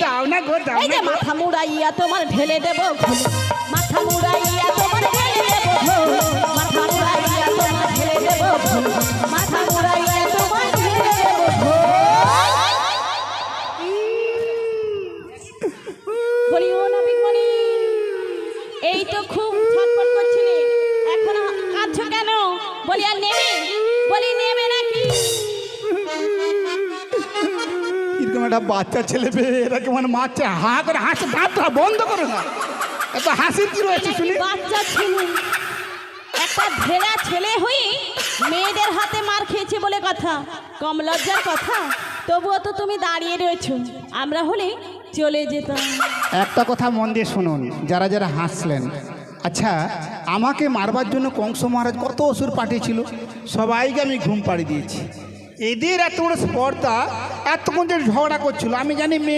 দাও না গো দাও এই যে মাথা মুড়াইয়া তোমার ঢেলে দেব ঘুলে মাথা মুড়াইয়া তোমার ঢেলে দেব ঘুলে মাথা মুড়াইয়া তোমার ঢেলে দেব ঘুলে মাথা মুড়াইয়া তোমার ঢেলে দেব বলি ও নবিকমণি এই তো খুব ছটফট করছিলে। এখন কাঁদছো কেন? বলি আর নেবে এরকম একটা বাচ্চা ছেলে পেয়ে এরা কেমন মারছে হা করে হাসে দাঁতটা বন্ধ করো না। এত হাসির কি রয়েছে শুনি? বাচ্চা ছেলে। একটা ভেড়া ছেলে হয়ে মেয়েদের হাতে মার খেয়েছে বলে কথা। কম লজ্জার কথা। তবুও তো তুমি দাঁড়িয়ে রয়েছো। আমরা হলে চলে যেতাম। একটা কথা মন দিয়ে শুনুন যারা যারা হাসলেন। আচ্ছা আমাকে মারবার জন্য কংস মহারাজ কত অসুর পাঠিয়েছিল? সবাইকে আমি ঘুম পাড়ি দিয়েছি। এদের এত বড় স্পর্ধা এতক্ষণ যে ঝগড়া করছিল আমি জানি মেয়ে